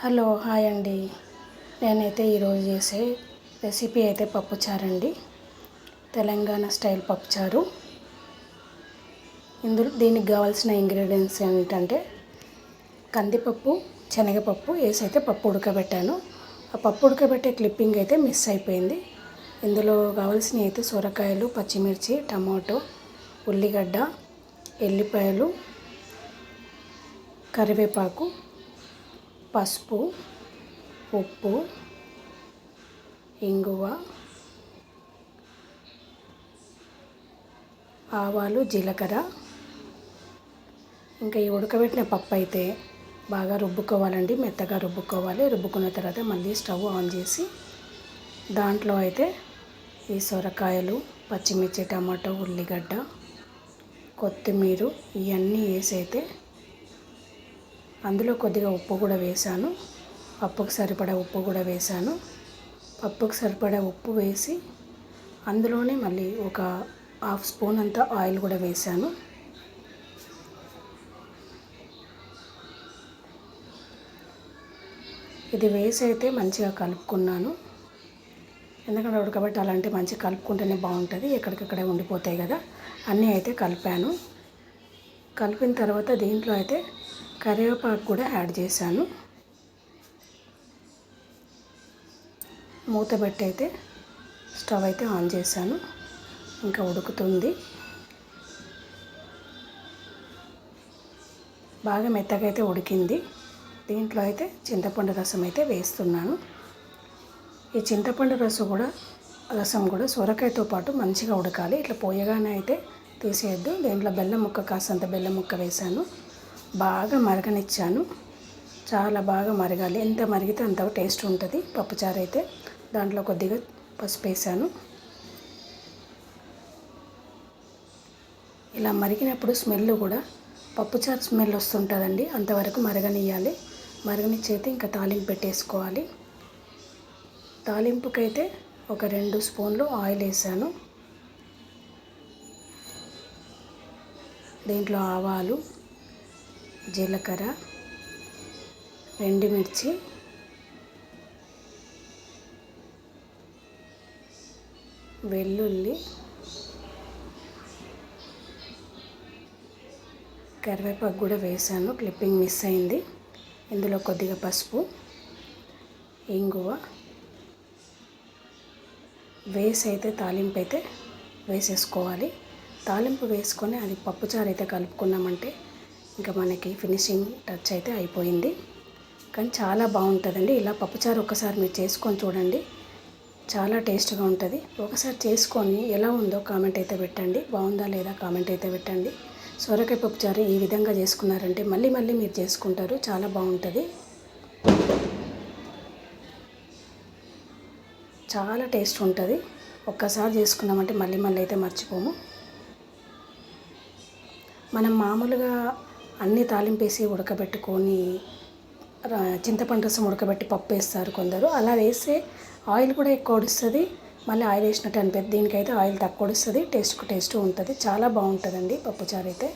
Hello hi అండి. నేనైతే ఈరోజు చేసే రెసిపీ అయితే పప్పుచారండి. తెలంగాణ స్టైల్ పప్పుచారు. ఇందులో దీనికి కావాల్సిన ఇంగ్రీడియంట్స్ ఏంటంటే కందిపప్పు శనగపప్పు వేసి అయితే పప్పు ఉడకబెట్టాను. ఆ పప్పు ఉడకబెట్టే క్లిప్పింగ్ అయితే మిస్ అయిపోయింది. ఇందులో కావాల్సినవి అయితే సొరకాయలు పచ్చిమిర్చి టమాటో ఉల్లిగడ్డ ఎల్లిపాయలు కరివేపాకు పసుపు ఉప్పు ఇంగువ ఆవాలు జీలకర్ర. ఇంకా ఈ ఉడకబెట్టిన పప్పు అయితే బాగా రుబ్బుకోవాలండి మెత్తగా రుబ్బుకోవాలి. రుబ్బుకున్న తర్వాత మళ్ళీ స్టవ్ ఆన్ చేసి దాంట్లో అయితే ఈ సొరకాయలు పచ్చిమిర్చి టమాటో ఉల్లిగడ్డ కొత్తిమీర ఇవన్నీ వేసి అయితే అందులో కొద్దిగా ఉప్పు కూడా వేసాను పప్పుకు సరిపడా ఉప్పు కూడా వేసాను పప్పుకు సరిపడా ఉప్పు వేసి అందులోనే మళ్ళీ ఒక హాఫ్ స్పూన్ అంతా ఆయిల్ కూడా వేసాను ఇది వేసి అయితే మంచిగా కలుపుకున్నాను. ఎందుకంటే ఉడకబెట్టి అలాంటి మంచిగా కలుపుకుంటేనే బాగుంటుంది. ఎక్కడికక్కడే ఉండిపోతాయి కదా. అన్నీ అయితే కలిపాను. కలిపిన తర్వాత దీంట్లో అయితే కరివేపాకు కూడా యాడ్ చేశాను. మూత పెట్టి అయితే స్టవ్ అయితే ఆన్ చేశాను. ఇంకా ఉడుకుతుంది. బాగా మెత్తగా అయితే ఉడికింది. దీంట్లో అయితే చింతపండు రసం అయితే వేస్తున్నాను. ఈ చింతపండు రసం కూడా రసం కూడా సొరకాయతో పాటు మంచిగా ఉడకాలి. ఇట్లా పోయగానే అయితే తీసేయద్దు. దీంట్లో బెల్లం ముక్క కాసంత బెల్లం ముక్క వేశాను. బాగా మరగనిచ్చాను. చాలా బాగా మరగాలి. ఎంత మరిగితే అంత టేస్ట్ ఉంటుంది. పప్పుచారు అయితే దాంట్లో కొద్దిగా పసుపు వేసాను. ఇలా మరిగినప్పుడు స్మెల్ కూడా పప్పుచారు స్మెల్ వస్తుంటుందండి. అంతవరకు మరగనియాలి మరగనిచ్చైతే ఇంకా తాలింపు పెట్టేసుకోవాలి. తాలింపుకైతే ఒక రెండు స్పూన్లు ఆయిల్ వేసాను. దీంట్లో ఆవాలు జీలకర్ర ఎండుమిర్చి వెల్లుల్లి కరివేపాకు కూడా వేసాను. క్లిప్పింగ్ మిస్ అయింది. ఇందులో కొద్దిగా పసుపు ఇంగువ వేసి అయితే తాలింపు అయితే వేసేసుకోవాలి. తాలింపు వేసుకొని అది పప్పుచారు అయితే కలుపుకున్నామంటే ఇంకా మనకి ఫినిషింగ్ టచ్ అయితే అయిపోయింది. కానీ చాలా బాగుంటుందండి. ఇలా పప్పుచారు ఒకసారి మీరు చేసుకొని చూడండి. చాలా టేస్ట్గా ఉంటుంది. ఒకసారి చేసుకొని ఎలా ఉందో కామెంట్ అయితే పెట్టండి. బాగుందా లేదా కామెంట్ అయితే పెట్టండి. సొరకాయ పప్పుచారు ఈ విధంగా చేసుకున్నారంటే మళ్ళీ మళ్ళీ మీరు చేసుకుంటారు. చాలా బాగుంటుంది. చాలా టేస్ట్ ఉంటుంది. ఒక్కసారి చేసుకున్నామంటే మళ్ళీ మళ్ళీ అయితే మర్చిపోము. మనం మామూలుగా అన్ని తాలింపేసి ఉడకబెట్టుకొని చింతపండు రసం ఉడకబెట్టి పప్పు వేస్తారు కొందరు. అలా వేస్తే ఆయిల్ కూడా ఎక్కువ వస్తుంది మళ్ళీ ఆయిల్ వేసినట్టు అనిపిస్తుంది దీనికైతే ఆయిల్ తక్కువ వస్తుంది టేస్ట్కు టేస్ట్ ఉంటుంది. చాలా బాగుంటుందండి పప్పుచారు అయితే